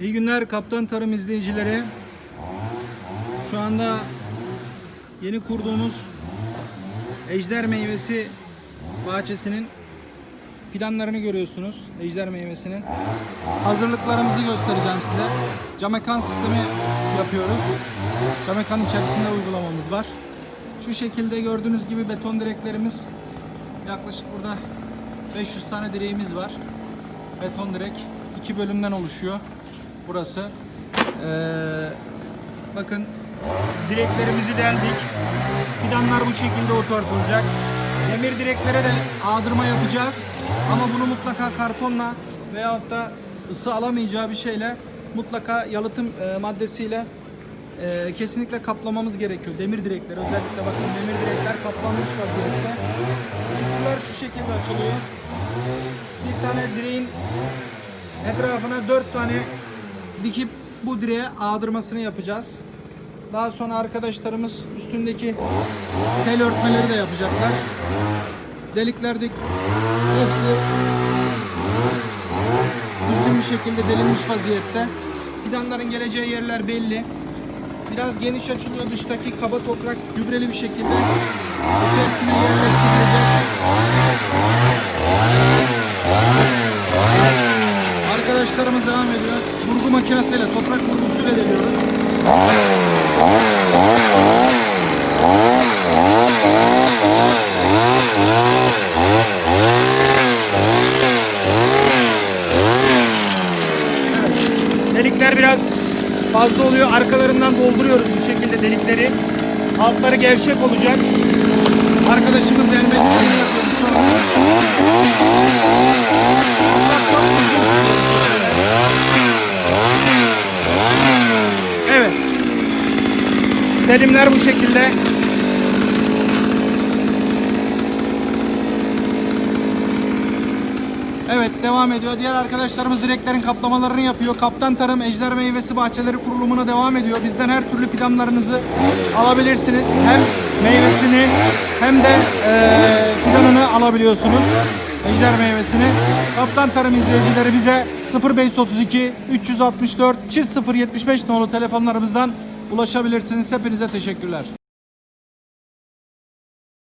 İyi günler Kaptan Tarım izleyicileri. Şu anda yeni kurduğumuz Ejder Meyvesi bahçesinin fidanlarını görüyorsunuz. Ejder Meyvesi'nin. Hazırlıklarımızı göstereceğim size. Camekan sistemi yapıyoruz. Camekan içerisinde uygulamamız var. Şu şekilde gördüğünüz gibi beton direklerimiz yaklaşık burada 500 tane direğimiz var. Beton direk iki bölümden oluşuyor burası. Ee, bakın direklerimizi deldik. Fidanlar bu şekilde oturtulacak. Demir direklere de ağdırma yapacağız. Ama bunu mutlaka kartonla veyahut da ısı alamayacağı bir şeyle mutlaka yalıtım e, maddesiyle e, kesinlikle kaplamamız gerekiyor. Demir direkler özellikle bakın demir direkler kaplanmış vaziyette. Çukurlar şu şekilde açılıyor. Bir tane direğin etrafına dört tane dikip bu direğe ağdırmasını yapacağız. Daha sonra arkadaşlarımız üstündeki tel örtmeleri de yapacaklar. Deliklerdeki hepsi düzgün bir şekilde delinmiş vaziyette. Fidanların geleceği yerler belli. Biraz geniş açılıyor dıştaki kaba toprak gübreli bir şekilde içerisine yerleştirilecek. Arkadaşlarımız devam ediyor. Vurgu makinesiyle, toprak vurgusuyla deliyoruz. Delikler biraz fazla oluyor. Arkalarından dolduruyoruz bu şekilde delikleri. Altları gevşek olacak. Arkadaşımız delmesini yapıyor. Sonra Evet. Delimler bu şekilde. Evet devam ediyor. Diğer arkadaşlarımız direklerin kaplamalarını yapıyor. Kaptan Tarım Ejder Meyvesi Bahçeleri kurulumuna devam ediyor. Bizden her türlü fidanlarınızı alabilirsiniz. Hem meyvesini hem de eee fidanını alabiliyorsunuz. Ejder meyvesini. Kaptan Tarım izleyicileri bize 0532 364 075 nolu telefonlarımızdan ulaşabilirsiniz. Hepinize teşekkürler.